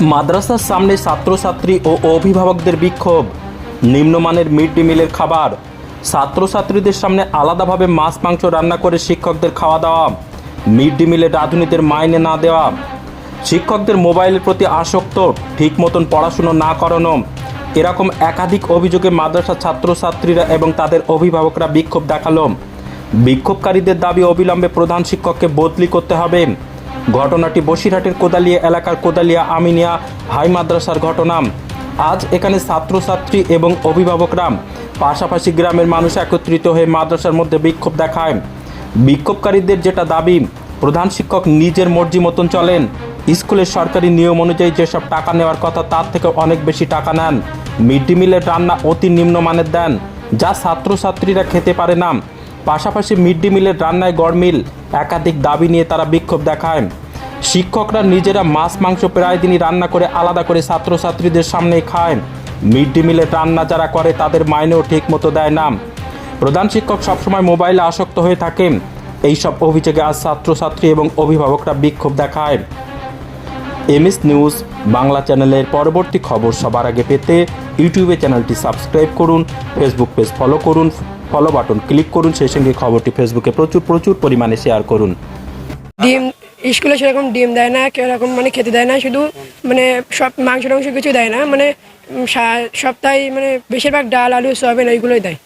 মাদ্রাসার সামনে ছাত্রছাত্রী ও অভিভাবকদের বিক্ষোভ। নিম্নমানের মিড ডে মিলের খাবার। ছাত্রছাত্রীদের সামনে আলাদাভাবে মাছ, মাংস রান্না করে শিক্ষকদের খাওয়া দাওয়া। মিড ডে মিলে রাঁধুনিদের মাইনে না দেওয়া। শিক্ষকদের মোবাইলের প্রতি আসক্ত ঠিক মতন পড়াশুনো না করানো। এরকম একাধিক অভিযোগে মাদ্রাসা ছাত্রছাত্রীরা এবং তাদের অভিভাবকরা বিক্ষোভ দেখাল। বিক্ষোভকারীদের দাবি অবিলম্বে প্রধান শিক্ষককে বদলি করতে হবে। ঘটনাটি বসিরহাটের কোদালিয়া এলাকার কোদালিয়া আমিনিয়া হাই মাদ্রাসার ঘটনা। আজ এখানে ছাত্রছাত্রী এবং অভিভাবকরা পাশাপাশি গ্রামের মানুষ একত্রিত হয়ে মাদ্রাসার মধ্যে বিক্ষোভ দেখায়। বিক্ষোভকারীদের যেটা দাবি, প্রধান শিক্ষক নিজের মর্জি মতন চলেন। স্কুলের সরকারি নিয়ম অনুযায়ী যেসব টাকা নেওয়ার কথা তার থেকে অনেক বেশি টাকা নেন। মিড ডে মিলের রান্না অতি নিম্নমানের দেন, যা ছাত্রছাত্রীরা খেতে পারে না। পাশাপাশি মিড ডে মিলের রান্নায় গড়মিল একাধিক দাবি নিয়ে তারা বিক্ষোভ দেখায়। শিক্ষকরা নিজেরা মাছ, মাংস প্রায় দিনই রান্না করে আলাদা করে ছাত্রছাত্রীদের সামনে খায়। মিড ডে মিলের রান্না যারা করে, তাদের মাইনেও ঠিক মতো দেয় না। প্রধান শিক্ষক সবসময় মোবাইলে আসক্ত হয়ে থাকেন এইসব অভিযোগে আজ ছাত্রছাত্রী এবং অভিভাবকরা বিক্ষোভ দেখায়। এমএস নিউজ, বাংলা চ্যানেলের পরবর্তী খবর সবার আগে পেতে ইউটিউবে চ্যানেলটি সাবস্ক্রাইব করুন, ফেসবুক পেজ ফলো করুন। ফলো বাটন ক্লিক করুন, সেই সঙ্গে খবরটি ফেসবুকে প্রচুর প্রচুর পরিমাণে শেয়ার করুন। ডিম, স্কুলে সেরকম ডিম দেয় না, কেউ এরকম মানে খেতে দেয় না, শুধু মানে সব মাংস টাংস কিছু দেয় না মানে সপ্তাহে মানে বেশিরভাগ ডাল, আলু, সয়াবিন এইগুলোই দেয়।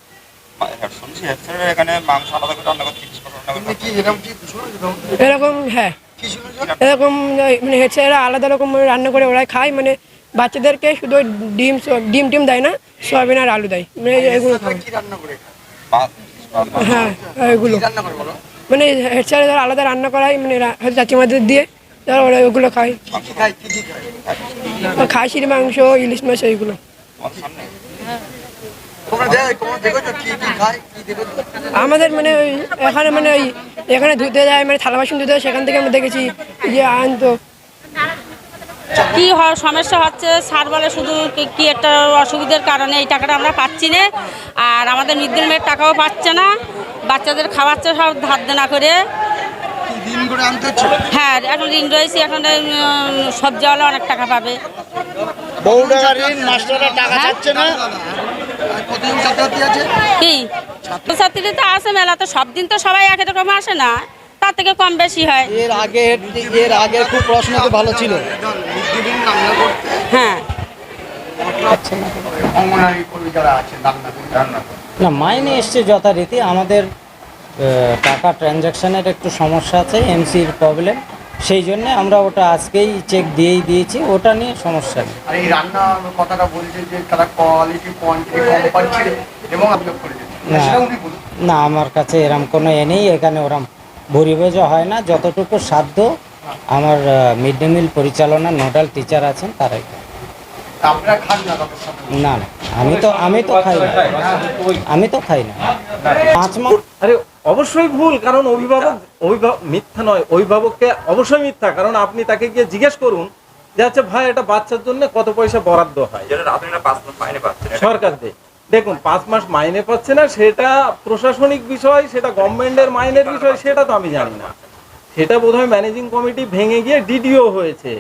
এরকম হ্যাঁ। এরকম মানে হেড স্যারেরা আলাদা রকম রান্না করে, ওরাই খায় মানে বাচ্চাদেরকে শুধু ডিম ডিম টিম দেয় না, সয়াবিন আর আলু দেয় মানে এগুলো খায়। হ্যাঁ এগুলো। মানে হেড স্যার আলাদা রান্না করায় মানে হয়তো চাচিমাদের দিয়ে তারা ওরা ওগুলো খায়। খাসির মাংস, ইলিশ মাছ, এইগুলো। আমাদের মানে ওই এখানে মানে ওই এখানে ধুতে যায় মানে থালা বাসন ধুতে যায়, সেখান থেকে আমরা দেখেছি যে আনতো কি সমস্যা হচ্ছে স্যার বলে শুধু কি- একটা অসুবিধার কারণে এই টাকাটা আমরা পাচ্ছি না। আর আমাদের মিড ডে মিলের টাকাও পাচ্ছে না বাচ্চাদের খাওয়াচ্ছে সব ধার দেনা করে। হ্যাঁ এখন ঋণ রয়েছে এখন উম, সবজিওয়ালা অনেক টাকা পাবে। হ্যাঁ? চাচ্ছে না? কি? ছাত্রছাত্রী তো আসে মেলা তো সব দিন তো সবাই এক রকম আসে না। তার থেকে কম বেশি হয়। এর আগে এর আগে খুব পড়াশোনা খুব ভালো ছিল। হ্যাঁ। না মাইনে এসছে যথারীতি। আমাদের টাকা ট্রানজ্যাকশানের একটু সমস্যা আছে এমসির প্রবলেম। সেই জন্য আমরা ওটা আজকেই চেক দিয়েই দিয়েছি। ওটা নিয়ে সমস্যা নেই। আর এই রান্নার কথাটা বলছে যে তারা কোয়ালিটি কোয়ান্টিটি কম পাচ্ছে এবং আপলোড করে না। সেটা উনি বলুন। না আমার কাছে এরম কোনো এ নেই। এখানে ওরম ভরিভোজও হয় না যতটুকু সাধ্য আমার মিড ডে মিল পরিচালনা নোডাল টিচার আছেন তারাই না না না আমি তো আমি তো খাই না। আমি তো খাই না। পাঁচ মাস আরে অবশ্যই ভুল কারণ অভিভাবক অভিভাবক মিথ্যা নয় অভিভাবককে অবশ্যই মিথ্যা কারণ আপনি তাকে গিয়ে জিজ্ঞেস করুন যে আচ্ছা ভাই এটা বাচ্চার জন্য কত পয়সা বরাদ্দ হয়? সরকার দেয়। দেখুন পাঁচ মাস মাইনে পাচ্ছে না সেটা প্রশাসনিক বিষয় সেটা গভর্নমেন্টের মাইনের বিষয় সেটা তো আমি জানি না। সেটা বোধহয় ম্যানেজিং কমিটি ভেঙে গিয়ে ডিডিও হয়েছে।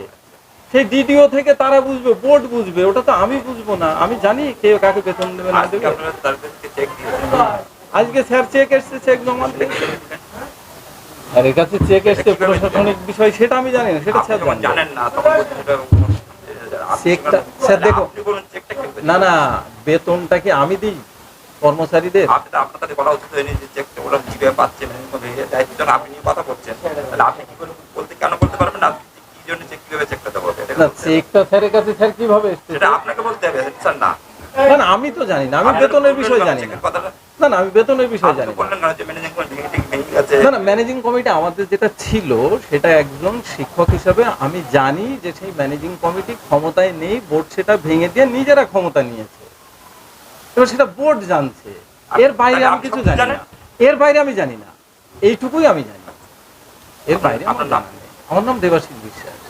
সেই ডিডিও থেকে তারা বুঝবে বোর্ড বুঝবে ওটা তো আমি বুঝব না। আমি জানি কে কাকে বেতন দেবে না আজকে দেবে। আজকে স্যার চেক এসছে চেক জমা আর এর কাছে চেক এসছে প্রশাসনিক বিষয় সেটা আমি জানি না সেটা স্যার জানেন না চেকটা- স্যার দেখো। না না বেতনটা কি আমি দিই কর্মচারীদের? আপনার সাথে বলা উচিত হয়নি যে ওরা কীভাবে পাচ্ছে দায়িত্ব আপনি নিয়ে কথা বলছেন। তাহলে আপনি কি করে বলতে কেন বলতে পারবেন না? কি জন্য চেক কীভাবে চেকটা দেবো না চেকটা স্যারের কাছে স্যার কীভাবে সেটা আপনাকে বলতে হবে স্যার না। না না আমি তো জানি না আমি বেতনের বিষয় জানি না। না না আমি বেতনের বিষয় জানি না। ম্যানেজিং কমিটি আমাদের যেটা ছিল সেটা একজন শিক্ষক হিসাবে আমি জানি যে সেই ম্যানেজিং কমিটি ক্ষমতায় নেই বোর্ড সেটা ভেঙে দিয়ে নিজেরা ক্ষমতা নিয়েছে। এবার সেটা বোর্ড জানছে। এর বাইরে আমি কিছু জানি না। এর বাইরে আমি জানি না। এইটুকুই আমি জানি। এর বাইরে আমার নাম? আমার নাম দেবাশিস বিশ্বাস।